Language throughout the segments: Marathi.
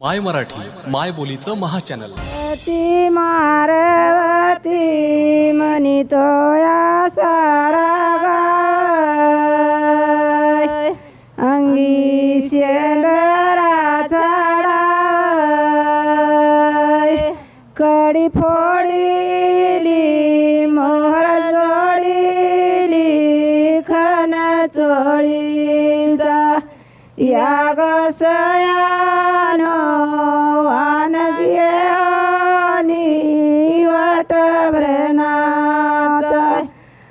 माय मराठी माय बोलीचं महाचॅनल ती मारवती म्हणितो या सारा गाय अंगी शेंदरा चढाय कडी फोडिली मोहर जोडिली खन चोळीचा. या गसया वान घेऊनी वाट भ्रनाचा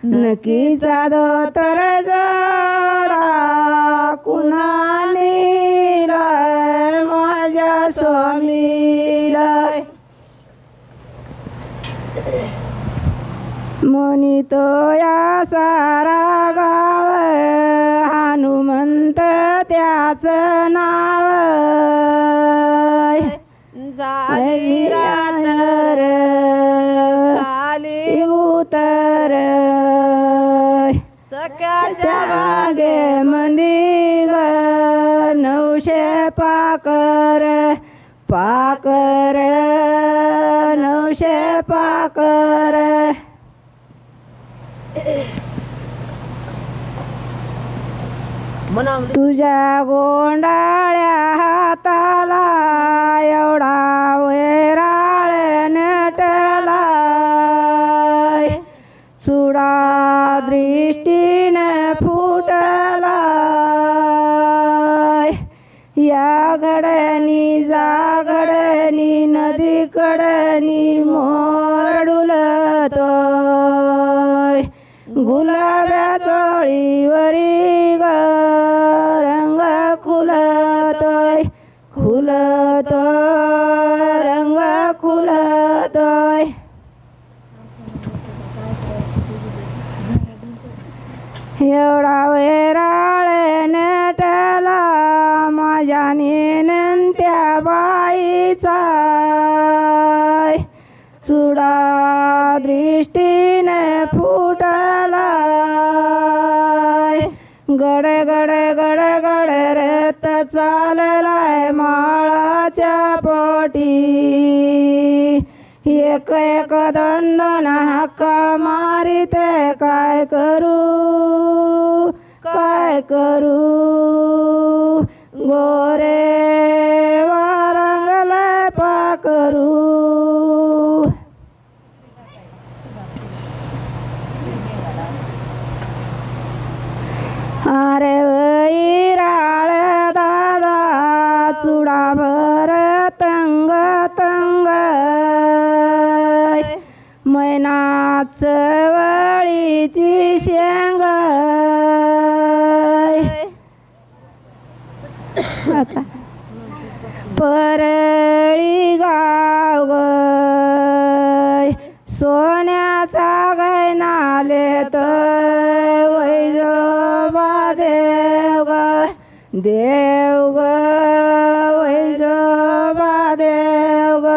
नकीचा दोतर जरा कुणानी लाय माझ्या स्वामीला म्हणितो या सारा गाव हनुमंत त्याचं नाव. झाली रातर आली उतर. सख्याच्या मागे मंदी ग नऊशे पाकर. तुझ्या गोंडाळ्या हाताला एवढा वेराळ नटला चुडा दृष्टीने फुटला या घडणी जागडनी नदी कडनी मोर गुलाब्या चोळीवरी एवढा वेराळ नेटला माझ्या नेनंत्या बाईचा. चुडा दृष्टीने फुटला. गड गड गड गड रत चाललाय माळाच्या पोटी. एक एक दोन दोन हक्का मारिते काय करू? काय करू? गोरे मैना चवळीची शेंग आता. परळी गाव सोन्याचा गाय नाले तर वैजोबा देव ग देव ग वैजोबा देव ग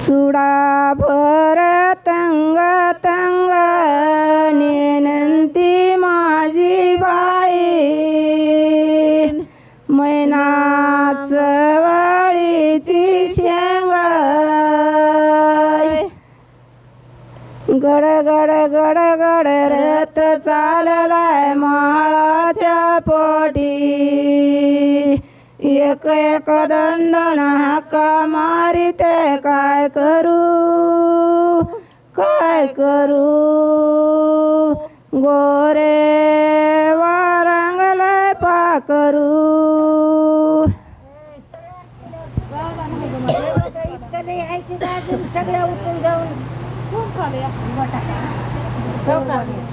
चुडा भर तंग तंग नेनंती माझी बाई. मैना चवळीची शेंग. गड गड गड गड रथ चाललाय माळाच्या पोटी. एक एक दंदन हाका मारिते. काय करू? काय करू? गोरे वारंगलाय पाकरू. अरे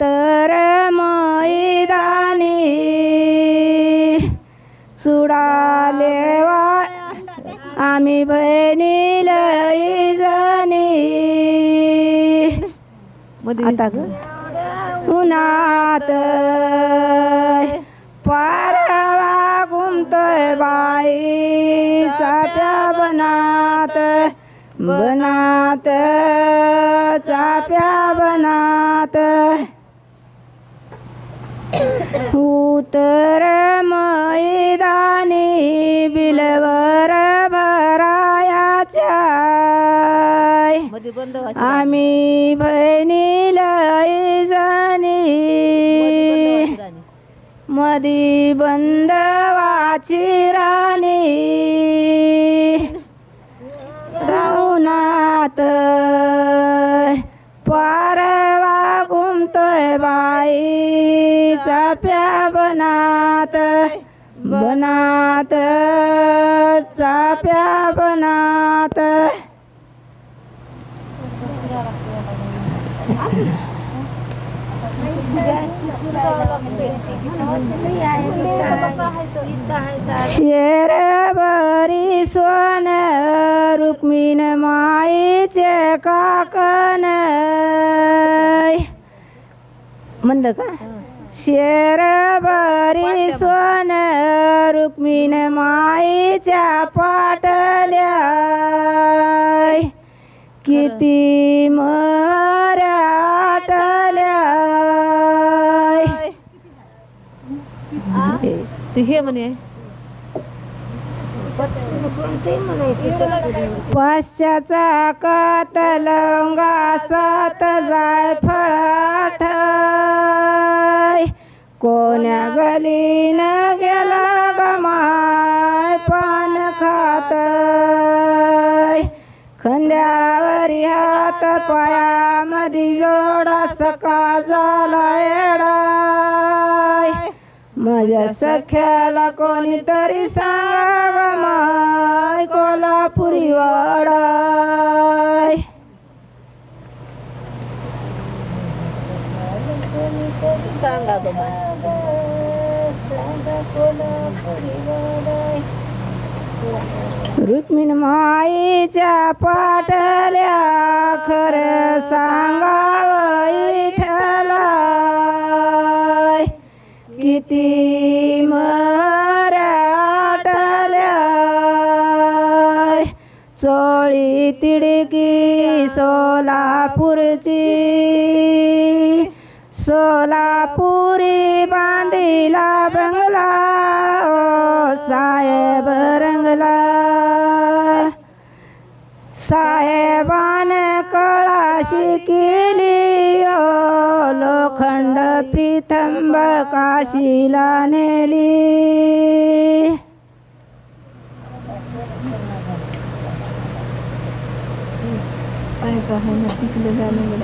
तर मैदानी सुडालेवा आम्ही बहिणी लई जणी. आता ग. उन्हात पारवा घुमतोय बाई चाप्या बनात. बनात चाप्या बनात. उतर मैदानी बिलवर भरायाच्या. आम्ही बहिणी लई जाणी. मधी बंद वाची राणी. राऊनात पारवा घुमतोय बाई चाप्या बनात बनात चाप्या बनात शेर बरी सोन रुक्मिण माईचे काकन म्हणलं का? शेर बरी सोन रुक्मिण माईच्या पाटल्या. किती ते हे म्हणे. पाश्चाचा कातलंगा सात जायफळ फळाठ. कोण्या गलीनं गेला गमाय पान खात. खंद्यावरी हात पायामधी जोडा सका झाला एडा माझ्या सख्याला कोणीतरी सांगा माय कोल्हापुरी वाडाय सांगा बाई. रुक्मिण माईच्या पाटल्या खरं सांगावं ठलाय किती मराठल्या? चोळी तिडकी सोलापूरची. सोलापुरी बांधिला बंगला ओ साहेब रंगला. साहेबान काशी केली लोखंड प्रीतंब काशीला नेली काय शिकलं जाणं